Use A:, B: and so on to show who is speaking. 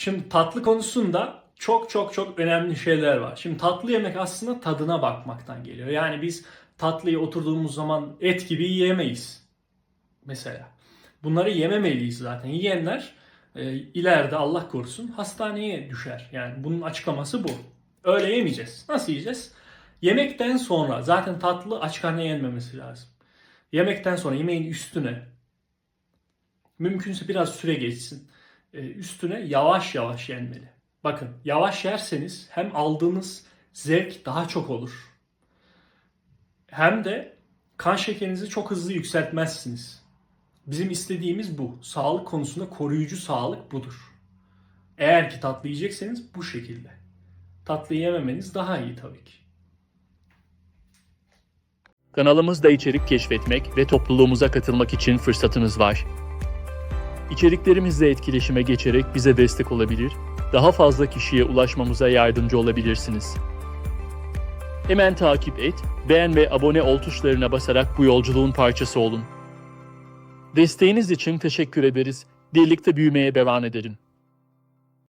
A: Şimdi tatlı konusunda çok çok çok önemli şeyler var. Şimdi tatlı yemek aslında tadına bakmaktan geliyor. Yani biz tatlıyı oturduğumuz zaman et gibi yiyemeyiz. Mesela. Bunları yememeliyiz zaten. Yiyenler e, ileride Allah korusun hastaneye düşer. Yani bunun açıklaması bu. Öyle yemeyeceğiz. Nasıl yiyeceğiz? Yemekten sonra zaten tatlı aç karnına yenmemesi lazım. Yemekten sonra yemeğin üstüne mümkünse biraz süre geçsin. E, Üstüne yavaş yavaş yenmeli. Bakın yavaş yerseniz hem aldığınız zevk daha çok olur. Hem de kan şekerinizi çok hızlı yükseltmezsiniz. Bizim istediğimiz bu. Sağlık konusunda koruyucu sağlık budur. Eğer ki tatlı yiyecekseniz bu şekilde. Tatlı yememeniz daha iyi tabii ki.
B: Kanalımızda içerik keşfetmek ve topluluğumuza katılmak için fırsatınız var. İçeriklerimizle etkileşime geçerek bize destek olabilir, daha fazla kişiye ulaşmamıza yardımcı olabilirsiniz. Hemen takip et, beğen ve abone ol tuşlarına basarak bu yolculuğun parçası olun. Desteğiniz için teşekkür ederiz. Birlikte büyümeye devam edelim.